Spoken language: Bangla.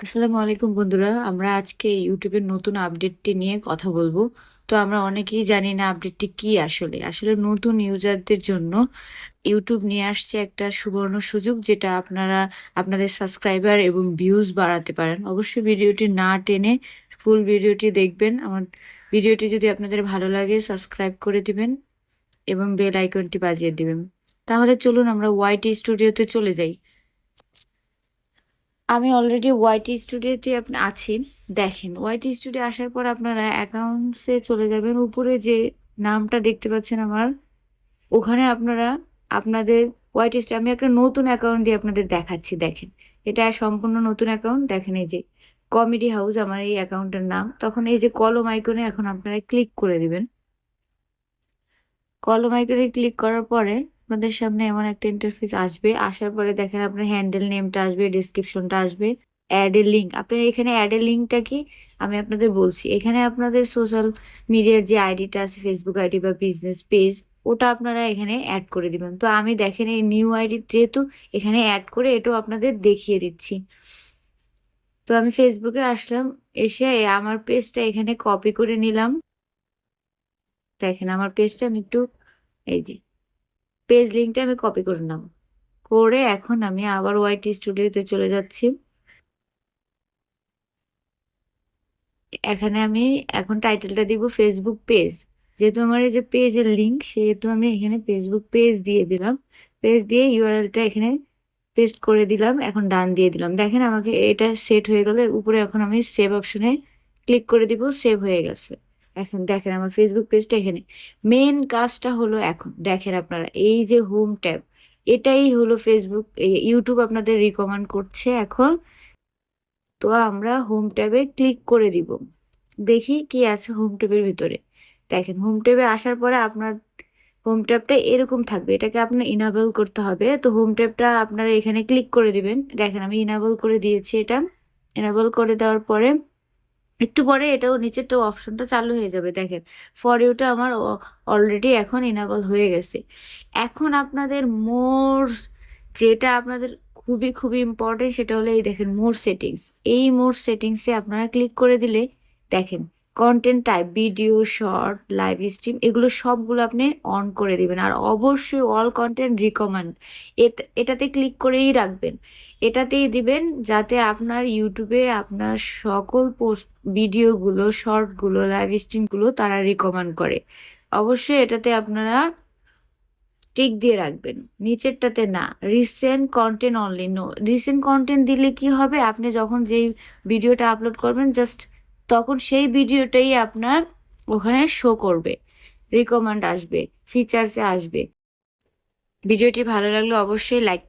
আসসালামু আলাইকুম বন্ধুরা, আমরা আজকে ইউটিউবের নতুন আপডেটটি নিয়ে কথা বলব। তো আমরা অনেকেই জানি না আপডেটটি কি আসলে। আসলে নতুন ইউজারদের জন্য ইউটিউব নিয়ে আসছে একটা সুবর্ণ সুযোগ, যেটা আপনারা, আপনাদের সাবস্ক্রাইবার এবং ভিউজ বাড়াতে পারেন। অবশ্যই ভিডিওটি না টেনে ফুল ভিডিওটি দেখবেন। আমার ভিডিওটি যদি আপনাদের ভালো লাগে, সাবস্ক্রাইব করে দিবেন এবং বেল আইকনটি বাজিয়ে দিবেন। তাহলে চলুন আমরা ওয়াইটি স্টুডিওতে চলে যাই। আমি অলরেডি ওয়াইটি স্টুডিওতে আপনি, আছি। দেখেন ওয়াইটি স্টুডিও আসার পর আপনারা অ্যাকাউন্টসে চলে যাবেন। উপরে যে নামটা দেখতে পাচ্ছেন আমার, ওখানে আপনারা আপনাদের ওয়াইটি স্টুডিও আমি একটা নতুন অ্যাকাউন্ট দিয়ে আপনাদের দেখাচ্ছি, দেখেন। এটা সম্পূর্ণ নতুন অ্যাকাউন্ট দেখেন এই যে কমেডি হাউস আমার এই অ্যাকাউন্টের নাম। তখন এই যে কলম আইকনে এখন আপনারা ক্লিক করে দিবেন। কলম আইকনে ক্লিক করার পরে আপনাদের সামনে এমন একটা ইন্টারফেস আসবে। আসার পরে দেখেন আপনার হ্যান্ডেল নেমটা আসবে ডিসক্রিপশনটা আসবে অ্যাডের লিঙ্ক আপনার এখানে অ্যাডের লিঙ্কটা কি? আমি আপনাদের বলছি, এখানে আপনাদের সোশ্যাল মিডিয়ার যে আইডিটা আছে ফেসবুক আইডি বা বিজনেস পেজ ওটা আপনারা এখানে অ্যাড করে দিবেন। তো আমি দেখেন এই নিউ আইডি যেহেতু এখানে অ্যাড করে, এটাও আপনাদের দেখিয়ে দিচ্ছি। তো আমি ফেসবুকে আসলাম, এসে আমার পেজটা এখানে কপি করে নিলাম। দেখেন আমার পেজটা আমি একটু, এই যে পেজ লিঙ্কটা আমি কপি করে নিলাম করে এখন আমি আবার ওয়াইটি স্টুডিওতে চলে যাচ্ছি। এখানে আমি এখন টাইটেলটা দিব ফেসবুক পেজ যেহেতু আমার এই যে পেজের লিঙ্ক সেহেতু আমি এখানে ফেসবুক পেজ দিয়ে দিলাম। পেজ দিয়ে ইউআরএলটা এখানে পেস্ট করে দিলাম, এখন ডান দিয়ে দিলাম। দেখেন আমাকে এটা সেট হয়ে গেলে, উপরে এখন আমি সেভ অপশনে ক্লিক করে দিব সেভ হয়ে গেছে। এখন দেখেন আমার ফেসবুক পেজটা এখানে। মেন কাজটা হলো এখন, দেখেন আপনারা, এই যে হোম ট্যাব এটাই হলো ফেসবুক ইউটিউব আপনাদের রিকমেন্ড করছে এখন। তো আমরা হোম ট্যাবে ক্লিক করে দিব। দেখি কি আছে হোম ট্যাবের ভিতরে। দেখেন হোম ট্যাবে আসার পরে আপনার হোম ট্যাবটা এরকম থাকবে, এটাকে আপনার ইনাবেল করতে হবে। তো হোম ট্যাবটা আপনারা এখানে ক্লিক করে দিবেন। দেখেন আমি ইনাবেল করে দিয়েছি এটা। ইনাবেল করে দেওয়ার পরে একটু পরে এটাও নিচের তো অপশনটা চালু হয়ে যাবে, দেখেন। ফর ইউটা আমার অলরেডি এখন ইনাবল হয়ে গেছে। এখন আপনাদের মোর যেটা আপনাদের খুবই খুবই ইম্পর্টেন্ট সেটা হলো এই দেখেন মোর সেটিংস। এই মোর সেটিংসে আপনারা ক্লিক করে দিলে, দেখেন content type video short live stream এগুলো সবগুলো আপনি অন করে দিবেন। আর অবশ্যই অল কন্টেন্ট রিকমেন্ড এটাতে ক্লিক করেই রাখবেন। এটাতেই দিবেন যাতে আপনার ইউটিউবে আপনার সকল পোস্ট ভিডিওগুলো শর্টগুলো লাইভ স্ট্রিমগুলো তারা রিকমেন্ড করে। অবশ্যই এটাতে আপনারা টিক দিয়ে রাখবেন। নিচেরটাতে না recent content only no recent content দিলে কি হবে? আপনি যখন যেই ভিডিওটা আপলোড করবেন জাস্ট তখন সেই ভিডিওটাই আপনার ওখানে শো করবে রিকমেন্ড আসবে ফিচার্সে আসবে। ভিডিওটি ভালো লাগলে অবশ্যই লাইক